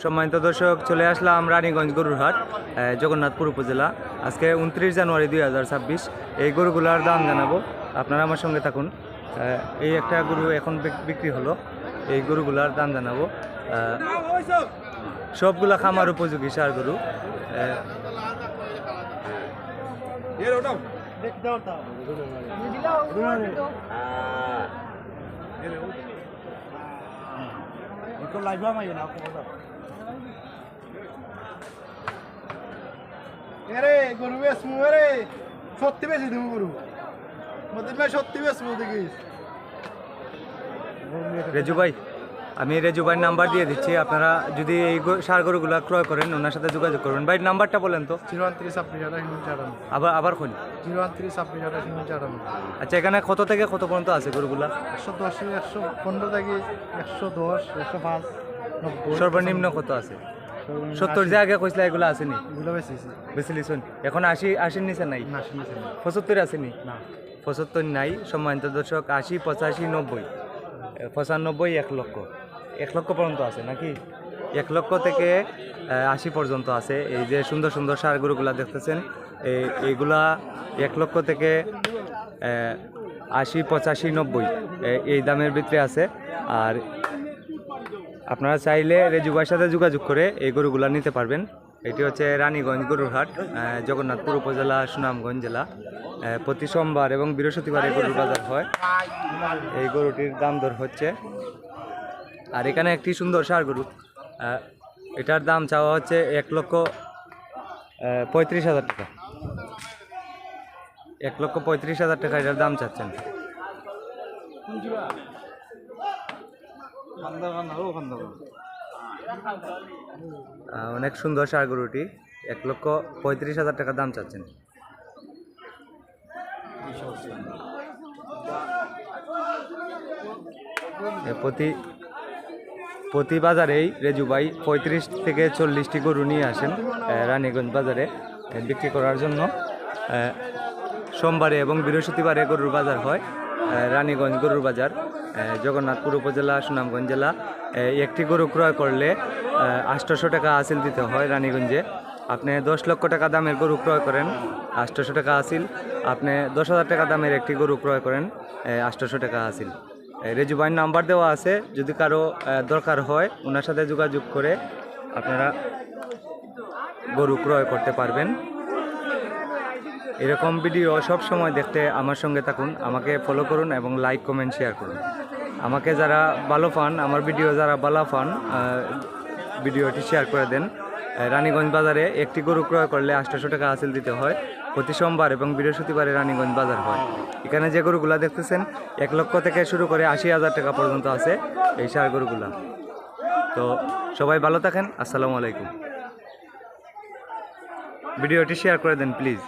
সম্মানিত দর্শক, চলে আসলাম রানীগঞ্জ গরুরহাট জগন্নাথপুর উপজেলা। আজকে উনত্রিশ জানুয়ারি দুই হাজার ছাব্বিশ, এই গরুগুলার দাম জানাব। আপনারা আমার সঙ্গে থাকুন। এই একটা গরু এখন বিক্রি হলো, এই গরুগুলার দাম জানাব। সবগুলা খামার উপযোগী সার গরু। এরে গরু বেসমু এরে। সত্যি বেশি তুমি গরু। ভাই সত্যি বেসমু দেখিস। রেজু ভাই আমি রেজু ভাইয়ের নাম্বার দিয়ে দিচ্ছি। আপনারা যদি এই সার গরুগুলা ক্রয় করেন ওনার সাথে যোগাযোগ করবেন। ভাই নাম্বারটা বলেন তো। জিরো ওয়ান আঠাশ আবার আবার কোন জিরো ওয়ান আঠাশ মিনিট আচ্ছা এখানে কত থেকে কত পর্যন্ত আছে গরুগুলা? একশো দশ একশো পনেরো থেকে একশো দশ একশো পাঁচ সর্বনিম্ন কত আছে? সত্তর যে আগে কইসলা এগুলো আসেনি? বেশি লিসুন এখন আশি আশির নিচে নাই? না শুনেছি না পঁচাত্তর আসেনি? না। পঁচাত্তর নাই সম্মানিত দর্শক আশি পঁচাশি নব্বই। পঁচানব্বই এক লক্ষ। এক লক্ষ পর্যন্ত আছে নাকি? এক লক্ষ থেকে আশি পর্যন্ত আছে। এই যে সুন্দর সুন্দর সার গরুগুলা দেখতেছেন এই এইগুলা এক লক্ষ থেকে আশি পঁচাশি নব্বই এই দামের ভিতরে আছে। আর আপনারা চাইলে রেজুবার সাথে যোগাযোগ করে এই গরুগুলা নিতে পারবেন। এটি হচ্ছে রানীগঞ্জ গরুর হাট আহ, জগন্নাথপুর উপজেলা সুনামগঞ্জ জেলা। প্রতি সোমবার এবং বৃহস্পতিবার এই গরুর বাজার হয়। এই গরুটির দাম দর হচ্ছে। আর এখানে একটি সুন্দর সার গরু এটার দাম চাওয়া হচ্ছে এক লক্ষ পঁয়ত্রিশ হাজার টাকা। এক লক্ষ পঁয়ত্রিশ হাজার টাকা এটার দাম চাচ্ছেন। অনেক সুন্দর সার গরুটি। এক লক্ষ পঁয়ত্রিশ হাজার টাকা দাম চাচ্ছেন। প্রতি প্রতি বাজারেই রেজু ভাই পঁয়ত্রিশ থেকে চল্লিশটি গরু নিয়ে আসেন রানীগঞ্জ বাজারে বিক্রি করার জন্য। সোমবারে এবং বৃহস্পতিবারে গরুর বাজার হয় রানীগঞ্জ গরুর বাজার। জগন্নাথপুর উপজেলা, সুনামগঞ্জ জেলা একটি গরু ক্রয় করলে আটশোশো টাকা আসিল দিতে হয় রানীগঞ্জে। আপনি দশ লক্ষ টাকা দামের গরু ক্রয় করেন, আটশোশো টাকা আসিল। আপনি দশ হাজার টাকা দামের একটি গরু ক্রয় করেন আটশোশো টাকা আসিল। রেজুবাইন নাম্বার দেওয়া আছে, যদি কারও দরকার হয় ওনার সাথে যোগাযোগ করে আপনারা গরু ক্রয় করতে পারবেন। এরকম ভিডিও সব সময় দেখতে আমার সঙ্গে থাকুন আমাকে ফলো করুন এবং লাইক কমেন্ট শেয়ার করুন। আমাকে যারা ভালো পান আমার ভিডিও যারা ভালো আহ, ভিডিওটি শেয়ার করে দেন। রানীগঞ্জ বাজারে একটি গরু ক্রয় করলে আটশোশো টাকা হাসিল দিতে হয়। প্রতি সোমবার এবং বৃহস্পতিবারে রানীগঞ্জ বাজার হয়। এখানে যে গরুগুলা দেখতেছেন এক লক্ষ থেকে শুরু করে আশি হাজার টাকা পর্যন্ত আছে এই সার গরুগুলা। তো সবাই ভালো থাকেন আসসালামু আলাইকুম। ভিডিওটি শেয়ার করে দেন প্লিজ